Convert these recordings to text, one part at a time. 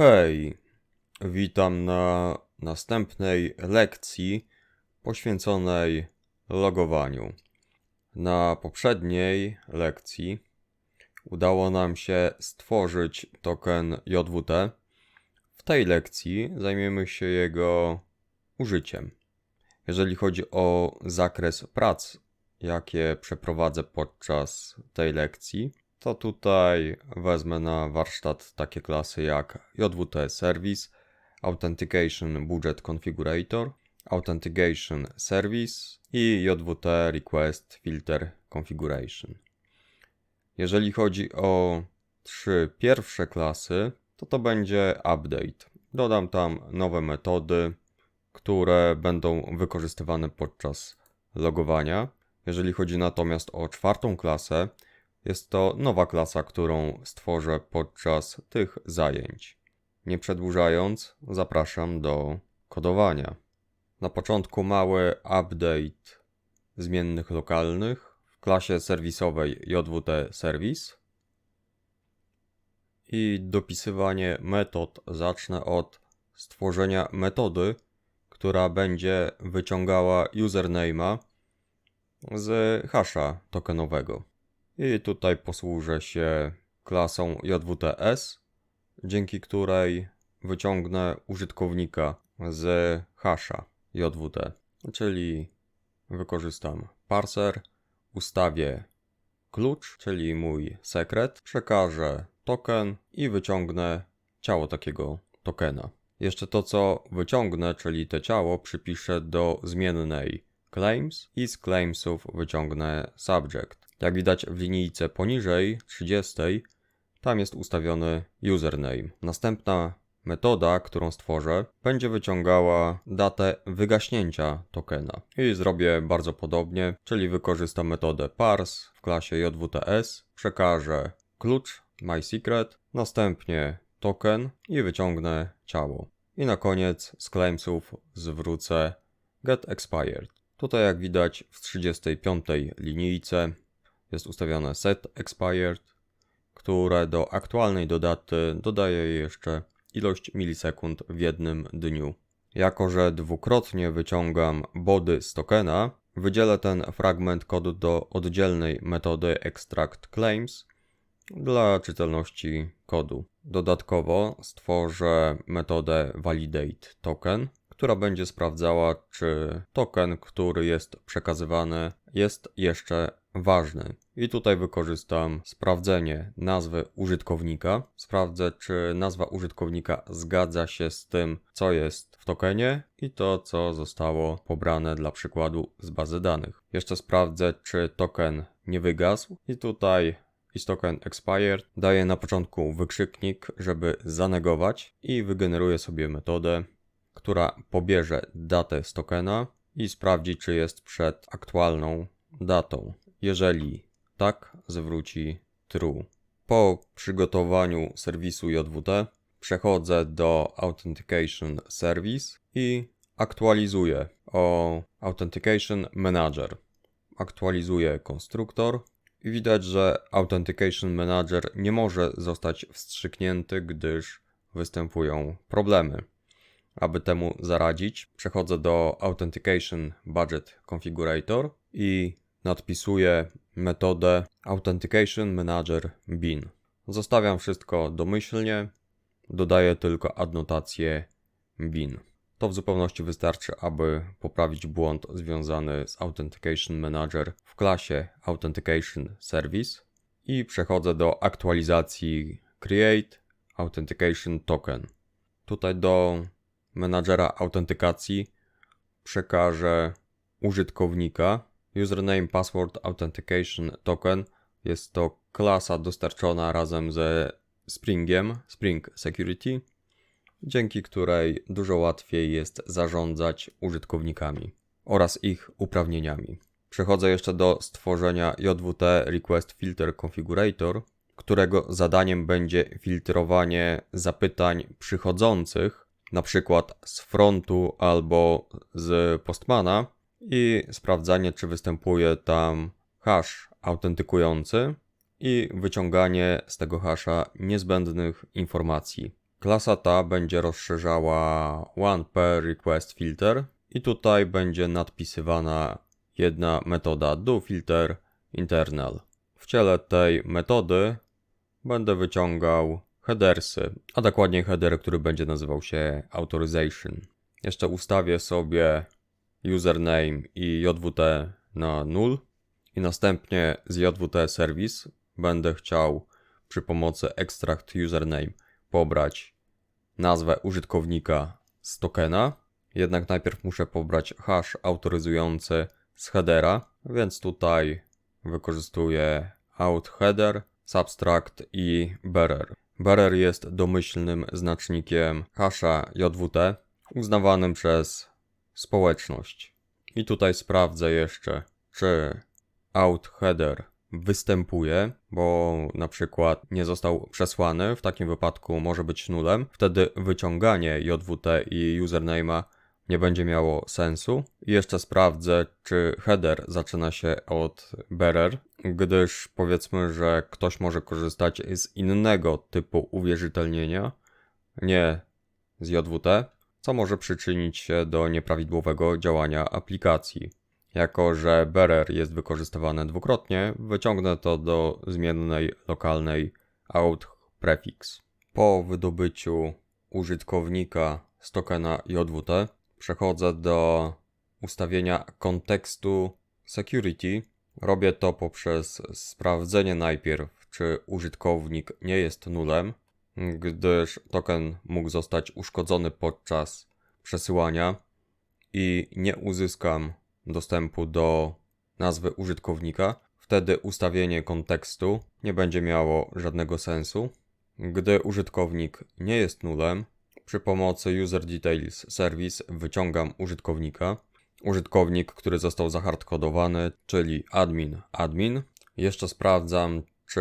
Hej, witam na następnej lekcji poświęconej logowaniu. Na poprzedniej lekcji udało nam się stworzyć token JWT. W tej lekcji zajmiemy się jego użyciem. Jeżeli chodzi o zakres prac, jakie przeprowadzę podczas tej lekcji, to tutaj wezmę na warsztat takie klasy jak JWT Service, Authentication Budget Configurator, Authentication Service i JWT Request Filter Configuration. Jeżeli chodzi o trzy pierwsze klasy, to to będzie update. Dodam tam nowe metody, które będą wykorzystywane podczas logowania. Jeżeli chodzi natomiast o czwartą klasę, jest to nowa klasa, którą stworzę podczas tych zajęć. Nie przedłużając, zapraszam do kodowania. Na początku mały update zmiennych lokalnych w klasie serwisowej JWT Service i dopisywanie metod zacznę od stworzenia metody, która będzie wyciągała username'a z hasza tokenowego. I tutaj posłużę się klasą JWTS, dzięki której wyciągnę użytkownika z hasza JWT. Czyli wykorzystam parser, ustawię klucz, czyli mój sekret, przekażę token i wyciągnę ciało takiego tokena. Jeszcze to, co wyciągnę, czyli te ciało, przypiszę do zmiennej claims i z claimsów wyciągnę subject. Jak widać w linijce poniżej 30, tam jest ustawiony username. Następna metoda, którą stworzę, będzie wyciągała datę wygaśnięcia tokena. I zrobię bardzo podobnie, czyli wykorzystam metodę parse w klasie JWTS, przekażę klucz mySecret, następnie token i wyciągnę ciało. I na koniec z claimsów zwrócę getExpired. Tutaj jak widać w 35 linijce jest ustawione set expired, które do aktualnej dodaty dodaje jeszcze ilość milisekund w jednym dniu. Jako, że dwukrotnie wyciągam body z tokena, wydzielę ten fragment kodu do oddzielnej metody extract claims dla czytelności kodu. Dodatkowo stworzę metodę validate token, która będzie sprawdzała, czy token, który jest przekazywany, jest jeszcze ważny. I tutaj wykorzystam sprawdzenie nazwy użytkownika. Sprawdzę, czy nazwa użytkownika zgadza się z tym, co jest w tokenie i to, co zostało pobrane dla przykładu z bazy danych. Jeszcze sprawdzę, czy token nie wygasł i tutaj is token expired daję na początku wykrzyknik, żeby zanegować i wygeneruję sobie metodę, która pobierze datę z tokena i sprawdzi, czy jest przed aktualną datą. Jeżeli tak, zwróci true. Po przygotowaniu serwisu JWT przechodzę do Authentication Service i aktualizuję o Authentication Manager. Aktualizuję konstruktor i widać, że Authentication Manager nie może zostać wstrzyknięty, gdyż występują problemy. Aby temu zaradzić, przechodzę do Authentication Budget Configurator i nadpisuję metodę Authentication Manager bin. Zostawiam wszystko domyślnie, dodaję tylko adnotację bin. To w zupełności wystarczy, aby poprawić błąd związany z Authentication Manager w klasie Authentication Service i przechodzę do aktualizacji Create Authentication Token. Tutaj do menadżera autentykacji przekażę użytkownika username password authentication token. Jest to klasa dostarczona razem ze Springiem, Spring Security, dzięki której dużo łatwiej jest zarządzać użytkownikami oraz ich uprawnieniami. Przechodzę jeszcze do stworzenia JWT Request Filter Configurator, którego zadaniem będzie filtrowanie zapytań przychodzących na przykład z frontu albo z Postmana i sprawdzanie, czy występuje tam hash autentykujący i wyciąganie z tego hasza niezbędnych informacji. Klasa ta będzie rozszerzała one per request filter i tutaj będzie nadpisywana jedna metoda doFilter internal. W ciele tej metody będę wyciągał headersy, a dokładnie header, który będzie nazywał się authorization. Jeszcze ustawię sobie username i JWT na null i następnie z JWT service będę chciał przy pomocy extract username pobrać nazwę użytkownika z tokena, jednak najpierw muszę pobrać hash autoryzujący z headera, więc tutaj wykorzystuję out header, subtract i bearer. Bearer jest domyślnym znacznikiem hasza JWT uznawanym przez społeczność. I tutaj sprawdzę jeszcze, czy out header występuje, bo na przykład nie został przesłany, w takim wypadku może być nulem. Wtedy wyciąganie JWT i username'a nie będzie miało sensu. Jeszcze sprawdzę, czy header zaczyna się od bearer, gdyż powiedzmy, że ktoś może korzystać z innego typu uwierzytelnienia, nie z JWT, co może przyczynić się do nieprawidłowego działania aplikacji. Jako, że bearer jest wykorzystywany dwukrotnie, wyciągnę to do zmiennej lokalnej out prefix. Po wydobyciu użytkownika z tokena JWT przechodzę do ustawienia kontekstu security. Robię to poprzez sprawdzenie najpierw, czy użytkownik nie jest nulem, gdyż token mógł zostać uszkodzony podczas przesyłania i nie uzyskam dostępu do nazwy użytkownika. Wtedy ustawienie kontekstu nie będzie miało żadnego sensu. Gdy użytkownik nie jest nulem, przy pomocy User Details Service wyciągam użytkownika. Użytkownik, który został zahardkodowany, czyli admin admin. Jeszcze sprawdzam, czy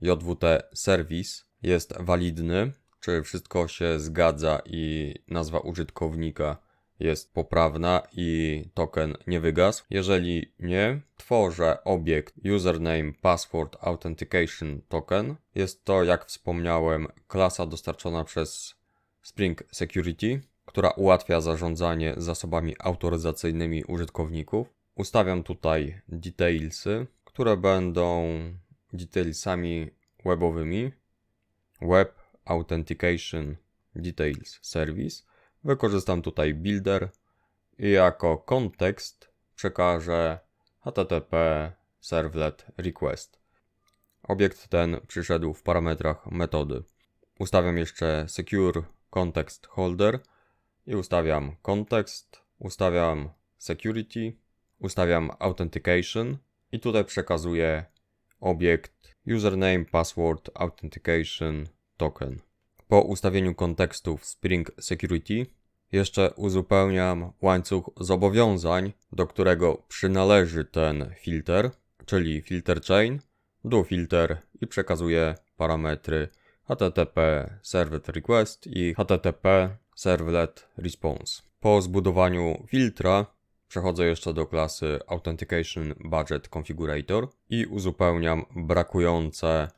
JWT Service jest walidny, czy wszystko się zgadza i nazwa użytkownika jest poprawna i token nie wygasł. Jeżeli nie, tworzę obiekt username password authentication token. Jest to, jak wspomniałem, klasa dostarczona przez Spring Security, która ułatwia zarządzanie zasobami autoryzacyjnymi użytkowników. Ustawiam tutaj detailsy, które będą detailsami webowymi. Web Authentication Details Service. Wykorzystam tutaj builder i jako kontekst przekażę http servlet request. Obiekt ten przyszedł w parametrach metody. Ustawiam jeszcze secure context holder i ustawiam context, ustawiam security, ustawiam authentication i tutaj przekazuję obiekt username password authentication token. Po ustawieniu kontekstu w Spring Security jeszcze uzupełniam łańcuch zobowiązań, do którego przynależy ten filter, czyli filter chain, do filter i przekazuję parametry http servlet request i http servlet response. Po zbudowaniu filtra przechodzę jeszcze do klasy Authentication Budget Configurator i uzupełniam brakujące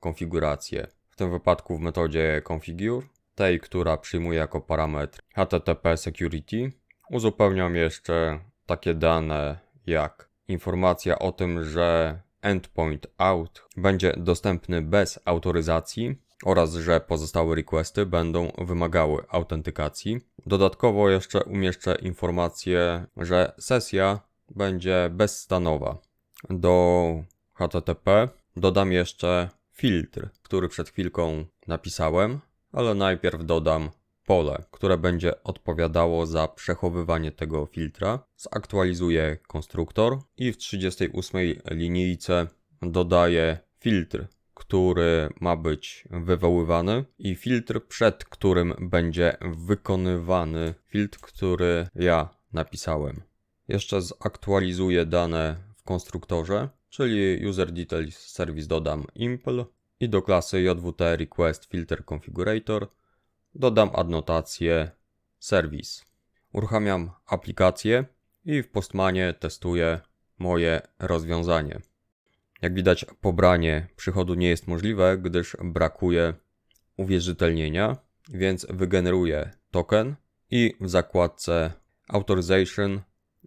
konfiguracje. W tym wypadku w metodzie configure, tej, która przyjmuje jako parametr HTTP security, uzupełniam jeszcze takie dane jak informacja o tym, że endpoint out będzie dostępny bez autoryzacji oraz że pozostałe requesty będą wymagały autentykacji. Dodatkowo jeszcze umieszczę informację, że sesja będzie bezstanowa. Do HTTP dodam jeszcze filtr, który przed chwilką napisałem, ale najpierw dodam pole, które będzie odpowiadało za przechowywanie tego filtra. Zaktualizuję konstruktor i w 38 linijce dodaję filtr, który ma być wywoływany i filtr, przed którym będzie wykonywany filtr, który ja napisałem. Jeszcze zaktualizuję dane w konstruktorze czyli user details service dodam impl i do klasy jwt request filter configurator dodam adnotację service. Uruchamiam aplikację i w Postmanie testuję moje rozwiązanie. Jak widać, pobranie przychodu nie jest możliwe, gdyż brakuje uwierzytelnienia. więc wygeneruję token i w zakładce Authorization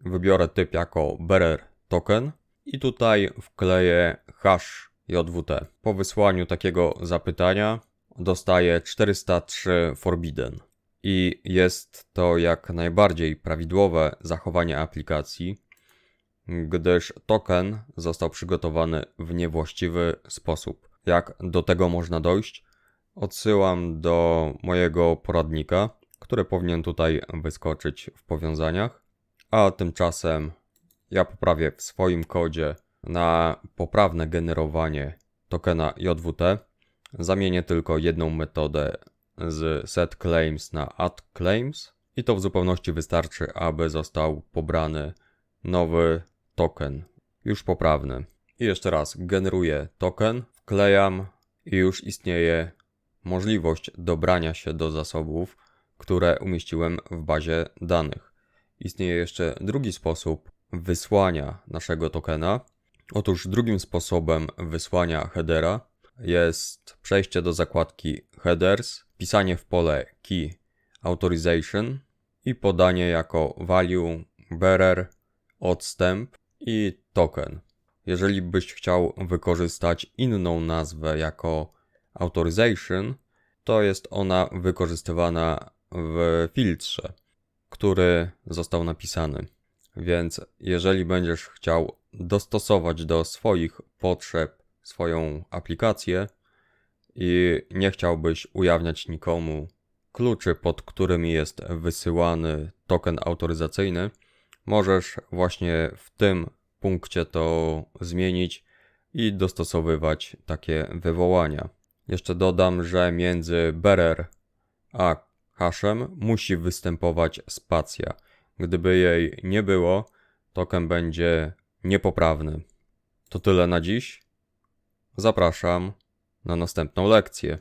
wybiorę typ jako bearer token i tutaj wkleję hash JWT. Po wysłaniu takiego zapytania dostaję 403 forbidden i jest to jak najbardziej prawidłowe zachowanie aplikacji, gdyż token został przygotowany w niewłaściwy sposób. Jak do tego można dojść? Odsyłam do mojego poradnika, który powinien tutaj wyskoczyć w powiązaniach, a tymczasem ja poprawię w swoim kodzie na poprawne generowanie tokena JWT. Zamienię tylko jedną metodę z set claims na add claims i to w zupełności wystarczy, aby został pobrany nowy token, już poprawny. I jeszcze raz generuję token, wklejam i już istnieje możliwość dobrania się do zasobów, które umieściłem w bazie danych. Istnieje jeszcze drugi sposób wysłania naszego tokena. Otóż drugim sposobem wysłania headera jest przejście do zakładki headers, pisanie w pole key authorization i podanie jako value bearer odstęp i token. Jeżeli byś chciał wykorzystać inną nazwę jako authorization, to jest ona wykorzystywana w filtrze, który został napisany. Więc jeżeli będziesz chciał dostosować do swoich potrzeb swoją aplikację i nie chciałbyś ujawniać nikomu kluczy, pod którymi jest wysyłany token autoryzacyjny, możesz właśnie w tym punkcie to zmienić i dostosowywać takie wywołania. Jeszcze dodam, że między bearer a hashem musi występować spacja. Gdyby jej nie było, token będzie niepoprawny. To tyle na dziś. Zapraszam na następną lekcję.